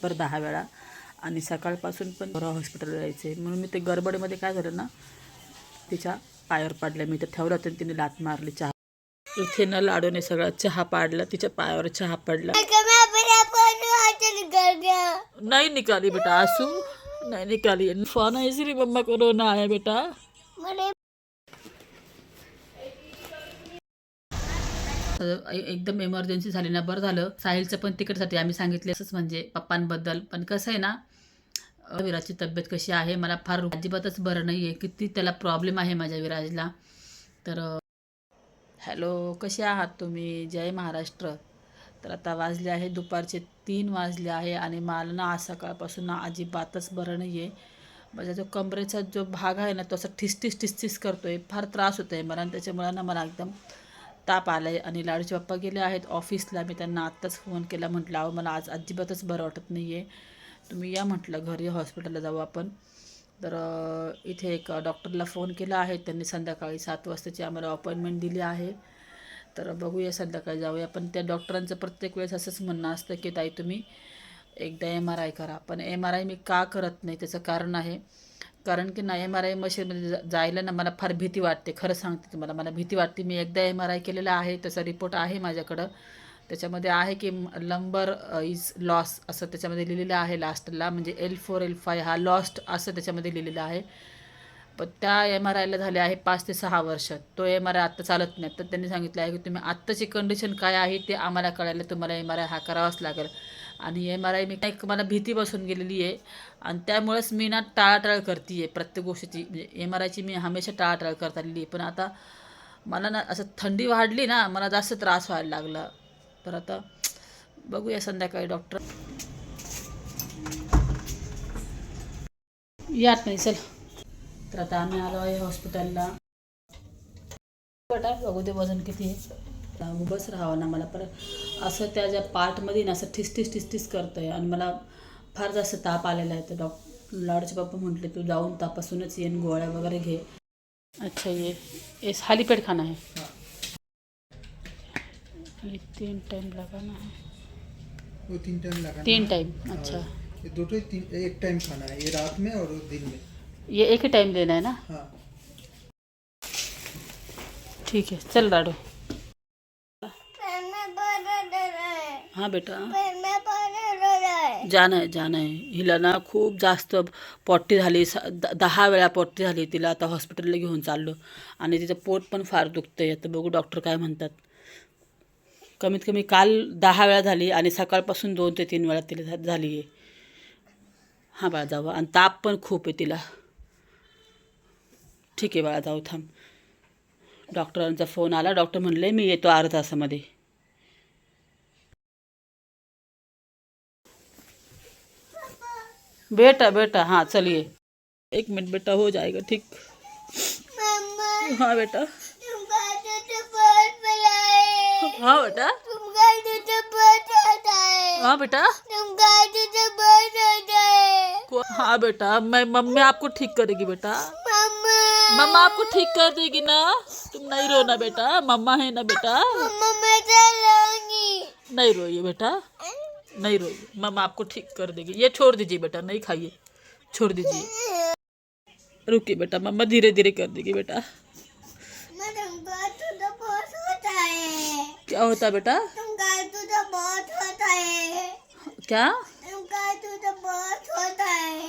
दिवसभर दहा वेळा. आणि सकाळपासून पण बरं हॉस्पिटलला जायचं. आहे म्हणून मी ते गडबडीमध्ये काय झालं ना तिच्या पायावर पाडल्या. मी तर ठेवलं होतं तिने लात मारली चहा. इथे न लाडूने सगळा चहा पाडला. तिच्या पायावर चहा पडला. नाही निकाली बेटा असू नाही निकाली फोन है रे मम्मा को रोना है बेटा. एकदम इमर्जन्सी झाली ना बरं झालं. साहिलचं पण तिकडसाठी आम्ही सांगितले असंच म्हणजे पप्पांबद्दल. पण कसं आहे ना विराजची तब्येत कशी आहे मला फार अजिबातच बरं नाही आहे किती त्याला प्रॉब्लेम आहे माझ्या विराजला. तर हॅलो कसे आहात तुम्ही? जय महाराष्ट्र. तर आता वाजले आहे दुपारचे तीन वाजले आहे आणि मला ना आज सकाळपासून ना अजिबातच बरं नाही आहे माझा जो कमरेचा जो भाग आहे ना तो असा ठिसठिस ठिसठिस करतो आहे फार त्रास होतो आहे मला आणि त्याच्यामुळे ना मला एकदम ताप आला आहे आणि लाडूचे पप्पा गेले आहेत. ऑफिसला मी त्यांना आत्ताच फोन केला. म्हटलं अहो मला आज अजिबातच बरं वाटत नाही आहे तुम्ही या म्हटलं. घरी हॉस्पिटलला जाऊ आपण. तर इथे एक डॉक्टरला फोन केला आहे. त्यांनी संध्याकाळी सात वाजताची आम्हाला अपॉइंटमेंट दिली आहे. तर बघूया संध्याकाळी जाऊया. पण त्या डॉक्टरांचं प्रत्येक वेळेस असंच म्हणणं असतं की ताई तुम्ही एकदा एम आर आय करा. पण एम आर आय मी का करत नाही त्याचं कारण आहे कारण की ना एम आर आय मशीनमध्ये जा- जायला ना मला फार भीती वाटते. खरं सांगते तुम्हाला मला भीती वाटते. मी एकदा एम आर आय केलेला आहे त्याचा रिपोर्ट आहे माझ्याकडं. त्याच्यामध्ये आहे की लंबर इज लॉस असं त्याच्यामध्ये लिहिलेलं आहे लास्टला म्हणजे एल फोर एल फाय हा लॉस्ट असं त्याच्यामध्ये लिहिलेलं आहे. पण त्या एम आर आयला झाले आहे पाच ते सहा वर्ष तो एम आर आय आत्ता चालत नाही. तर त्यांनी सांगितलं आहे की तुम्ही आत्ताची कंडिशन काय आहे ते आम्हाला कळायला तुम्हाला एम आर आय हा करावाच लागेल. आणि एम आर आय मी एक मला भीती बसून गेलेली आहे. आणि त्यामुळेच मी ना टाळाटाळ करते आहे प्रत्येक गोष्टीची. म्हणजे एम आर आयची मी हमेशा टाळाटाळ करत आलेली आहे. पण आता मला ना असं थंडी वाढली ना मला जास्त त्रास व्हायला लागला. तर आता बघूया संध्याकाळी डॉक्टर यात नाही चल. तर आता आम्ही आलो आहे हॉस्पिटलला बघू दे वजन किती आहे. उभंच राहावं ना मला परत असं त्या ज्या पार्टमध्ये ना असं ठिस ठिस ठिस ठिस करतं आहे आणि मला फार जास्त ताप आलेला आहे तर डॉक लाडचे पप्पा म्हटले तू जाऊन तापासूनच येईन गोळ्या वगैरे घे. अच्छा ये ये खाली पेट खाना है. ये तीन टाइम लगाना है वो तीन टाइम लगाना तीन टाइम अच्छा ये दोनों ही तीन एक टाइम खाना है ये रात में और दिन में. ये एक ही टाइम लेना है ना? हाँ. ठीक है चल लाडो. हाँ। बेटा। जान आहे जाणं आहे. हिला ना खूप जास्त पॉट्टी झाली. स- द- दहा वेळा पॉट्टी झाली तिला आता हॉस्पिटलला घेऊन चाललो. आणि तिचं पोट पण फार दुखतं आहे आता बघू डॉक्टर काय म्हणतात. कमीत कमी काल दहा वेळा झाली आणि सकाळपासून दोन ते तीन वेळा तिला झाली आहे. हां बाळा जाऊ. आणि ताप पण खूप आहे तिला. ठीक आहे बाळा जाऊ थांब. डॉक्टरांचा फोन आला. डॉक्टर म्हणले मी येतो अर्धा तासामध्ये. बेटा बेटा हाँ चलिए। एक मिनट बेटा हो जाएगा ठीक। हाँ बेटा। हाँ बेटा। हाँ बेटा। को- हाँ बेटा मैं मम्मी आपको ठीक करेगी बेटा। मम्मा। आपको ठीक कर देगी ना? तुम नहीं रोना बेटा। मम्मा है ना बेटा? नहीं रोइए बेटा। नहीं रोइए मम्मा आपको ठीक कर देगी। ये छोड़ दीजिए बेटा नहीं खाइए। छोड़ दीजिए। रुकिए बेटा मम्मा धीरे धीरे कर देगी बेटा। क्या होता है बेटा? क्या?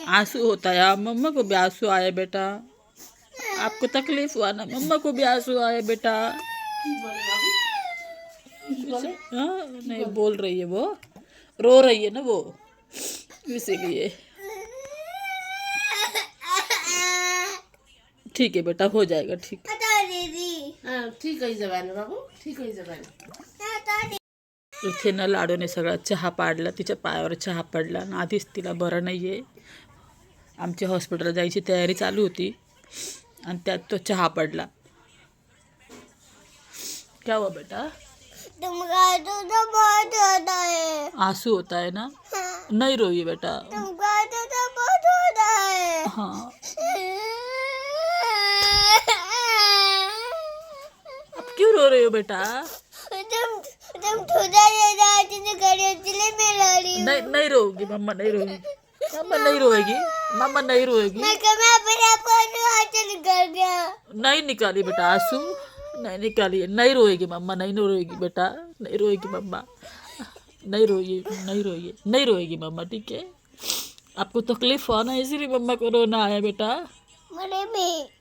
आँसू होता है। हाँ, मम्मा को भी आँसू आए बेटा। आपको तकलीफ़ हुआ ना? मम्मा को भी आँसू आए बेटा। हाँ नहीं बोल रही है वो। रो रही है ना वो। इसीलिए। ठीक है बेटा हो जाएगा ठीक। हा, ठीक आहे बाबू ठीक आहे इथे ना लाडूने सगळा चहा पाडला तिच्या पायावर चहा पडला आणि आधीच तिला बरं नाही आहे आमच्या हॉस्पिटलला जायची तयारी चालू होती आणि त्यात तो चहा पडला. क्या हुआ बेटा? तुमका तुझं बहुत होता है। आँसू होता है ना? हाँ। नहीं रोइए बेटा। तुमका तुझं बहुत होता है। हाँ। अब क्यों रो रहे हो बेटा? तुम तुम थोड़ा ये रात ने करे चले मैं लड़ी नहीं नहीं रोएगी मम्मा नहीं रोगी मम्मा नहीं रोएगी मम्मा नहीं रोएगी। मैं मैं अपने हाथ निकल गया। नहीं निकाली बेटा आँसू। नहीं निकालिए। नहीं रोएगी मम्मा नहीं रोएगी बेटा। नहीं रोएगी मम्मा। नहीं रोइए नहीं रोइए नहीं रोएगी मम्मा ठीक है? आपको तकलीफ़ हुआ ना इसीलिए मम्मा को रोना आया बेटा।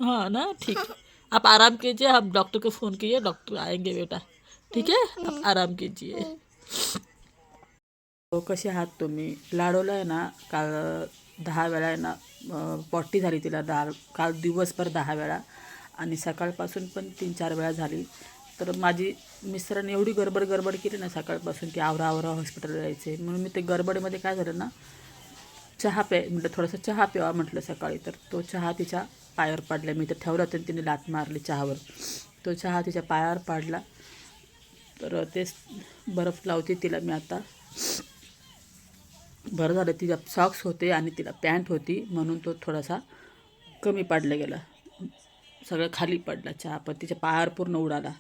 हाँ ना ठीक है। आप आराम कीजिए आप डॉक्टर को फ़ोन कीजिए डॉक्टर आएँगे बेटा। ठीक है? आप आराम कीजिए। हो कसे आहात तुम्ही? लाडोला आहे ना काल दहा वेळा आहे ना अं, पॉटी झाली तिला दहा काल दिवसभर दहा वेळा. आणि सकाळपासून पण तीन चार वेळा झाली. तर माझी मिस्टरांनी एवढी गडबड गडबड केली ना सकाळपासून की आवरा आवरा हॉस्पिटलला जायचे. म्हणून मी ते गडबडीमध्ये काय झालं ना चहा प्या म्हटलं थोडासा चहा प्यावा म्हटलं सकाळी. तर तो चहा तिच्या पायावर पाडला. मी तर ठेवला होता तिने लात मारली चहावर. तो चहा तिच्या पायावर पाडला. तर तेच बर्फ लावते तिला मी आता. बरं झालं तिच्या सॉक्स होते आणि तिला पॅन्ट होती. म्हणून तो थोडासा कमी पाडला गेला. सगळं खाली पडला चहा पण तिच्या पायावर पूर्ण उडाला.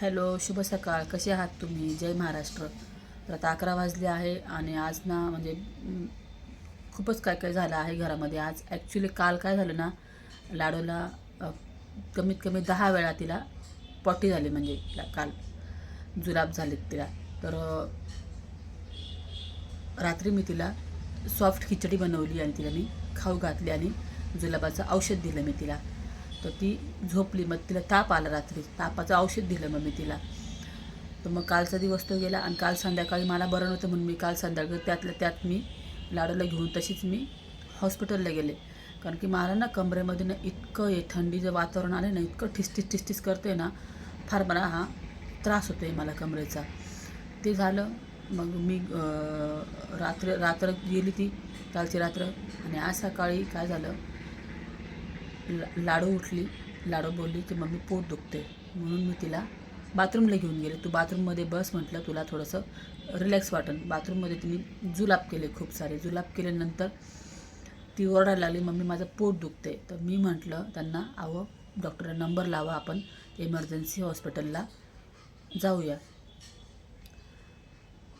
हॅलो शुभ सकाळ. कसे आहात तुम्ही? जय महाराष्ट्र. तर आता अकरा वाजले आहे आणि आज ना म्हणजे खूपच काय काय झालं आहे घरामध्ये. आज ॲक्च्युली काल काय झालं ना लाडूला कमीत कमी दहा वेळा तिला पॉटी झाली म्हणजे काल जुलाब झालेत तिला. तर रात्री मी तिला सॉफ्ट खिचडी बनवली आणि तिला मी खाऊ घातली आणि जुलाबाचं औषध दिलं मी तिला. तर ती झोपली मग तिला ताप आला रात्री. तापाचं औषध दिलं मग मी तिला. तर मग कालचा दिवस तो गेला आणि काल संध्याकाळी मला बरं नव्हतं म्हणून मी काल संध्याकाळी त्यातल्या त्यात मी लाडूला घेऊन तशीच मी हॉस्पिटलला गेले. कारण की मला ना कमरेमध्ये ना इतकं हे थंडीचं वातावरण आलं ना इतकं ठिसठिस ठिसठिस करते ना फार मला हा त्रास होतो आहे मला कमरेचा. ते झालं मग मी रात्र रात्र गेली ती कालची रात्र. आणि आज सकाळी काय झालं लाडू उठली. लाडू बोलली की मम्मी पोट दुखते म्हणून मी तिला बाथरूमला घेऊन गेले. तू बाथरूममध्ये बस म्हटलं तुला थोडंसं रिलॅक्स वाटन. बाथरूममध्ये तिने जुलाब केले खूप सारे. जुलाब केल्यानंतर ती ओरडायला लागली मम्मी माझं पोट दुखते तर मी म्हटलं त्यांना अहो डॉक्टरला नंबर लावा. आपण इमर्जन्सी हॉस्पिटलला जाऊया.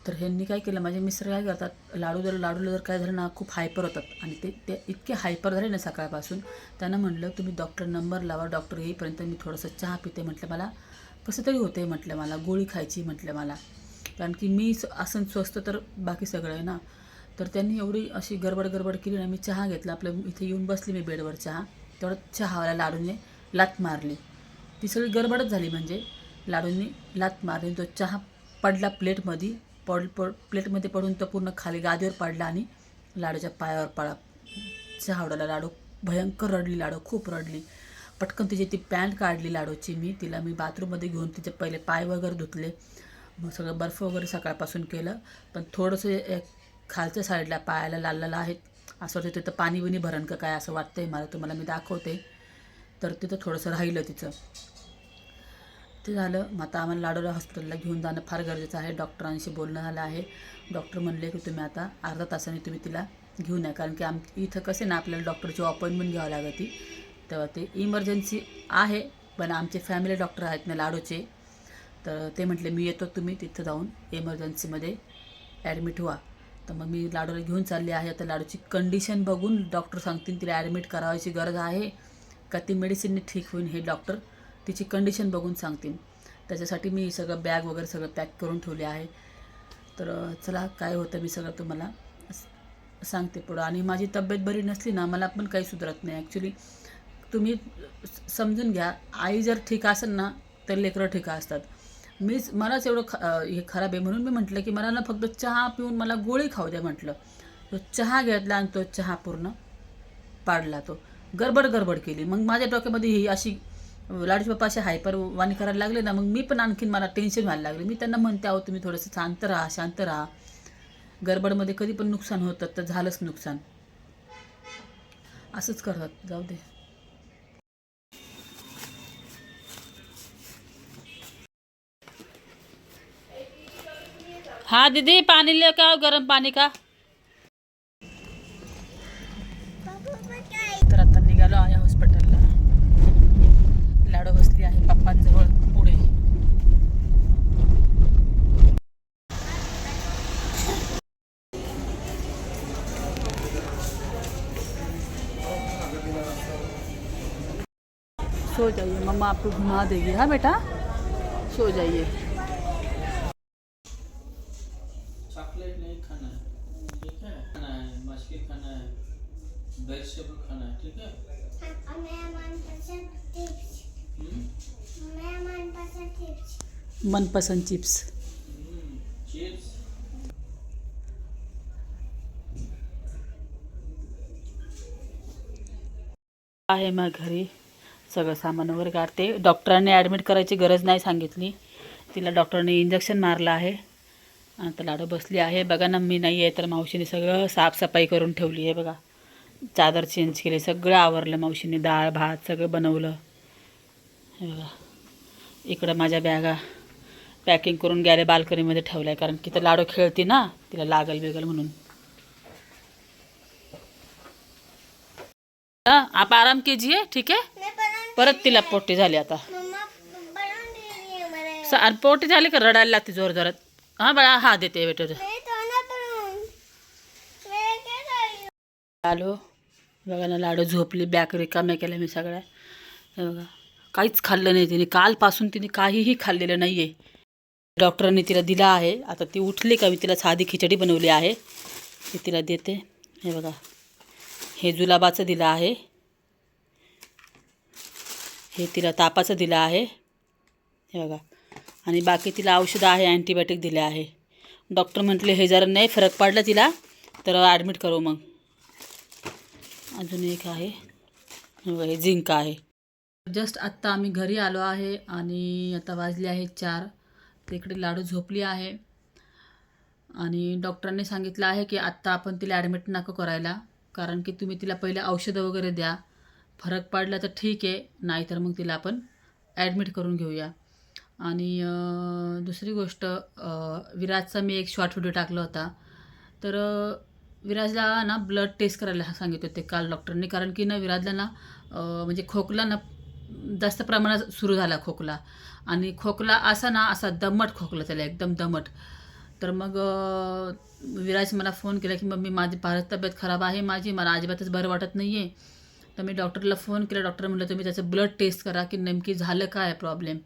तर ह्यांनी काय केलं माझे मिस्टर काय करतात लाडू जर लाडूला जर काय झालं ना खूप हायपर होतात. आणि ते ते इतके हायपर झाले ना सकाळपासून त्यांना म्हटलं तुम्ही डॉक्टर नंबर लावा डॉक्टर येईपर्यंत मी थोडंसं चहा पिते म्हटलं मला. कसं तरी होते म्हटलं मला. गोळी खायची म्हटलं मला. कारण की मी स- असं स्वस्त तर बाकी सगळं आहे ना. तर त्यांनी एवढी अशी गडबड गडबड केली ना मी चहा घेतला. आपलं इथे येऊन बसली मी बेडवर चहा. तेवढं चहावाला लाडूने लात मारली. ती सगळी गडबडच झाली म्हणजे. लाडूंनी लात मारली तो चहा पडला प्लेटमध्ये पड पड प्लेटमध्ये पडून तो पूर्ण खाली गादीवर पडला आणि लाडूच्या पायावर पडा चहा लाडू भयंकर रडली लाडू खूप रडली. पटकन तिची ती पॅन्ट काढली लाडूची मी. तिला मी बाथरूममध्ये घेऊन तिचे पहिले पाय वगैरे धुतले. मग सगळं बर्फ वगैरे सकाळपासून केलं. पण थोडंसं एक खालच्या साईडला पायाला लाल लाल आहेत असं वाटतं तिथं पाणी बिनी भरण का काय असं वाटतंय मला. तुम्हाला मी दाखवते. तर तिथं थोडंसं राहिलं तिचं. ते झालं. मग आता आम्हाला लाडोला हॉस्पिटलला घेऊन जाणं फार गरजेचं आहे. डॉक्टरांशी बोलणं झालं आहे. डॉक्टर म्हणले की तुम्ही आता अर्धा तासाने तुम्ही तिला घेऊन या कारण की आम इथं कसे ना आपल्याला डॉक्टरची अपॉइंटमेंट घ्यावं लागत ती तेव्हा ते इमर्जन्सी आहे पण आमचे फॅमिली डॉक्टर आहेत ना लाडूचे. तर ते म्हटले मी येतो तुम्ही तिथं जाऊन इमर्जन्सीमध्ये ॲडमिट व्हा. तर मग मी लाडूला घेऊन चालली आहे. आता लाडूची कंडिशन बघून डॉक्टर सांगतील तिला ॲडमिट करावायची गरज आहे का? ती मेडिसिनने ठीक होईल. हे डॉक्टर तिची कंडिशन बघून सांगतील. त्याच्यासाठी मी सगळं बॅग वगैरे सगळं पॅक करून ठेवले आहे. तर चला काय होतं मी सगळं तुम्हाला सांगते पुढं. आणि माझी तब्येत बरी नसली ना मला पण काही सुधारत नाही ॲक्च्युली तुम्ही समजून घ्या. आई जर ठीक असेल ना तर लेकरं ठीक असतात. मीच मलाच एवढं ख हे खराब आहे. म्हणून मी म्हटलं की मला ना फक्त चहा पिऊन मला गोळी खाऊ द्या म्हटलं. तो चहा घेतला आणि तो चहा पूर्ण पाडला तो. गडबड गडबड केली. मग माझ्या डोक्यामध्ये ही अशी लाडूचे पप्पा असे हायपर वाणी करायला लागले ना मग मी पण आणखीन मला टेन्शन व्हायला लागले. मी त्यांना म्हणते आहो तुम्ही थोडंसं शांत राहा शांत राहा. गडबडमध्ये कधी पण नुकसान होतं तर झालंच नुकसान. असंच करतात जाऊ दे. हाँ दीदी पानी लेके आओ गर्म पानी का? सो जाइए मम्मा आपको घुमा देगी। हाँ बेटा? सो जाइए। चॉकलेट नहीं खाना है ठीक है? खाना है मछली खाना है वेजिटेबल खाना है ठीक है? मनपसंत मनपसंद चिप्स. चिप्स आहे मग घरी. सगळं सामान वगैरे काढते. डॉक्टरांनी ॲडमिट करायची गरज नाही सांगितली. तिला डॉक्टरने इंजेक्शन मारलं आहे. आता लाडू बसली आहे. बघा ना मी नाही आहे तर मावशीने सगळं साफसफाई करून ठेवली आहे बघा. चादर चेंज केली सगळं आवरलं मावशीने. डाळ भात सगळं बनवलं. हे बघा इकडं माझ्या बॅगा पॅकिंग करून गेले बाल्कनीमध्ये ठेवल्या कारण की तर लाडू खेळते ना तिला लागल बिगल म्हणून. हाँ, आप आराम कीजिए ठीक है बनवून परत तिला पोटी झाली आता. पोटी झाली का रडायला लागते जोर जोरात? हां बाळा हा देते बेटर खाल्लं? आलो बघा ना लाडू झोपली बॅक रिकाम्या केल्या मी सगळ्या. हे बघा. काहीच खाल्लं नाही तिने. कालपासून तिने काहीही खाल्लेलं नाही आहे डॉक्टरांनी तिला दिला आहे. आता ती उठली का? मी तिला साधी खिचडी बनवली आहे. ती तिला देते. हे बघा. हे जुलाबाचं दिलं आहे. हे तिला तापाचं दिलं आहे. हे बघा. आणि बाकी तिला औषधं आहे अँटीबायोटिक दिले आहे. डॉक्टर म्हटले हे जर नाही फरक पडला तिला तर ॲडमिट करू मग. अजून एक आहे. हे बघा, हे झिंक आहे. जस्ट आत्ता आम्ही घरी आलो आहे आणि आता वाजले आहे चार. तिकडे लाडू झोपली आहे. आणि डॉक्टरांनी सांगितलं आहे की आत्ता आपण तिला ॲडमिट नको करायला कारण की तुम्ही तिला पहिले औषधं वगैरे द्या. फरक पडला तर ठीक आहे नाहीतर मग तिला आपण ॲडमिट करून घेऊया. आणि दुसरी गोष्ट विराजचा मी एक शॉर्ट व्हिडिओ टाकला होता. तर विराजला ना ब्लड टेस्ट करायला सांगित होते काल डॉक्टरनी कारण की ना विराजला ना म्हणजे खोकला ना जास्त प्रमाणात सुरू झाला खोकला. आणि खोकला असा ना असा दमट खोकला त्याला एकदम दमट. तर मग विराज मला फोन केला की मम्मी माझी फारच तब्येत खराब आहे माझी मला अजिबातच बरं वाटत नाही आहे तर मी डॉक्टरला फोन केला. डॉक्टर म्हटलं तुम्ही त्याचं ब्लड टेस्ट करा की नेमकी झालं काय प्रॉब्लेम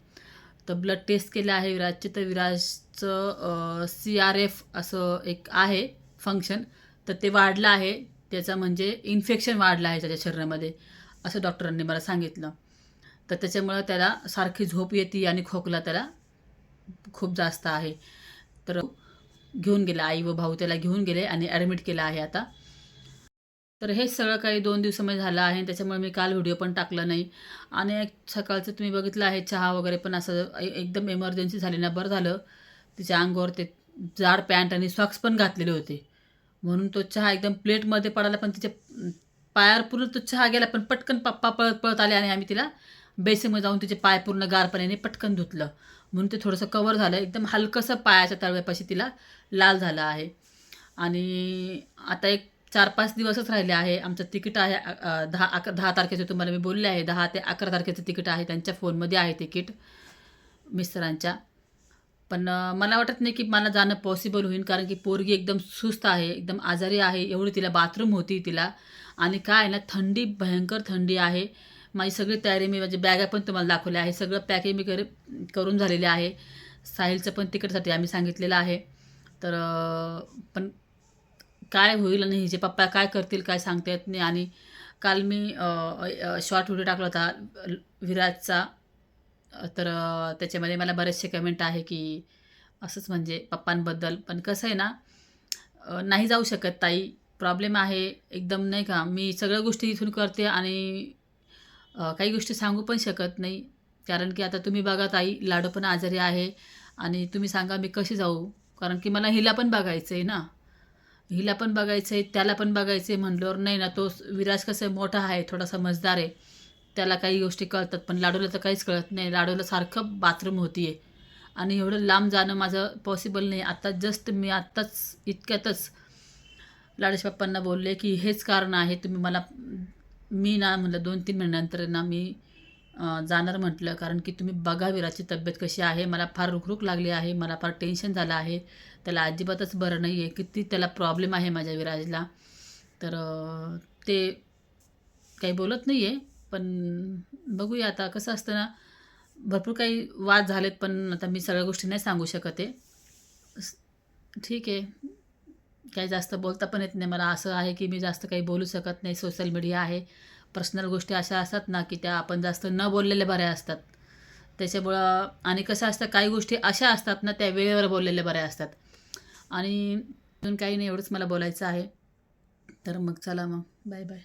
तर ब्लड टेस्ट केलं आहे विराजचे. तर विराजचं सी आर एफ असं एक आहे फंक्शन तर ते वाढलं आहे. त्याचं म्हणजे इन्फेक्शन वाढलं आहे त्याच्या शरीरामध्ये असं डॉक्टरांनी मला सांगितलं. तर त्याच्यामुळं त्याला सारखी झोप येते आणि खोकला त्याला खूप जास्त आहे. तर घेऊन गेला आई व भाऊ त्याला घेऊन गेले आणि ॲडमिट केलं आहे आता. तर हे सगळं काही दोन दिवसामध्ये झालं आहे त्याच्यामुळे मी काल व्हिडिओ पण टाकला नाही. आणि एक सकाळचं तुम्ही बघितलं आहे चहा वगैरे पण असं ए- एकदम इमर्जन्सी झाली ना बरं झालं. तिच्या अंगावर ते जाड पॅन्ट आणि सॉक्स पण घातलेले होते. म्हणून तो चहा एकदम प्लेटमध्ये पडाला पण तिच्या पायावर पूर्ण तो चहा गेला पण पटकन पप्पा पळत पळत आले आणि आम्ही तिला बेसिनमध्ये जाऊन तिचे पाय पूर्ण गार पाण्याने पटकन धुतलं. म्हणून ते थोडंसं कवर झालं. एकदम हलकंसं पायाच्या तळव्यापाशी तिला लाल झालं आहे. आणि आता एक चार पाच दिवसच राहिले आहे. आमचं तिकीट आहे दहा अक दहा तारखेचं तुम्हाला मी बोलले आहे. दहा ते अकरा तारखेचं तिकीट आहे. त्यांच्या फोनमध्ये आहे तिकीट मिस्टरांच्या. पण मला वाटत नाही की मला जाणं पॉसिबल होईल. कारण की पोरगी एकदम सुस्त आहे एकदम आजारी आहे. एवढी तिला बाथरूम होती तिला. आणि काय आहे ना थंडी भयंकर थंडी आहे. माझी सगळी तयारी मी म्हणजे माझी बॅगा पण तुम्हाला दाखवल्या आहे. सगळं पॅकिंग मी कर करून झालेले आहे. साहिलचं पण तिकडसाठी आम्ही सांगितलेलं आहे. तर पण काय होईल आणि हिचे पप्पा काय करतील काय सांगता येत नाही. आणि काल मी शॉर्ट व्हिडिओ टाकला होता विराजचा. तर त्याच्यामध्ये मला बरेचसे कमेंट आहे की असंच म्हणजे पप्पांबद्दल. पण कसं आहे ना नाही जाऊ शकत ताई. प्रॉब्लेम आहे एकदम नाही का. मी सगळ्या गोष्टी इथून करते आणि काही गोष्टी सांगू पण शकत नाही. कारण की आता तुम्ही बघा ताई लाडू पण आजारी आहे आणि तुम्ही सांगा मी कशी जाऊ? कारण की मला हिला पण बघायचं आहे ना. हिला पण बघायचं आहे त्याला पण बघायचं आहे म्हणल्यावर नाही ना तो विराज कसं आहे, मोठा आहे थोडा समजदार आहे. त्याला काही गोष्टी कळतात पण लाडूला तर काहीच कळत नाही. लाडूला सारखं बाथरूम होती आहे आणि एवढं लांब जाणं माझं पॉसिबल नाही. आता जस्ट मी आत्ताच इतक्यातच लाडेश बाप्पांना बोलले की हेच कारण आहे तुम्ही मला मी ना म्हटलं दोन तीन महिन्यानंतर ना मी जाणार म्हटलं. कारण की तुम्ही बघा विराची तब्येत कशी आहे. मला फार रुखरुख लागली आहे. मला फार टेन्शन झालं आहे. त्याला अजिबातच बरं नाही आहे किती त्याला प्रॉब्लेम आहे माझ्या विराजला. तर ते काही बोलत नाही आहे पण बघूया आता कसं असतं ना भरपूर काही वाद झालेत. पण आता मी सगळ्या गोष्टी नाही सांगू शकत आहे. ठीक आहे. काही जास्त बोलता पण येत नाही. मला असं आहे की मी जास्त काही बोलू शकत नाही. सोशल मीडिया आहे. पर्सनल गोष्टी अशा असतात ना की त्या आपण जास्त न बोललेल्या बऱ्या असतात. त्याच्यामुळं आणि कसं असतं काही गोष्टी अशा असतात ना त्या वेळेवर बोललेल्या बऱ्या असतात. आणि अजून काही नाही एवढंच मला बोलायचं आहे. तर मग चला मग. Bye bye.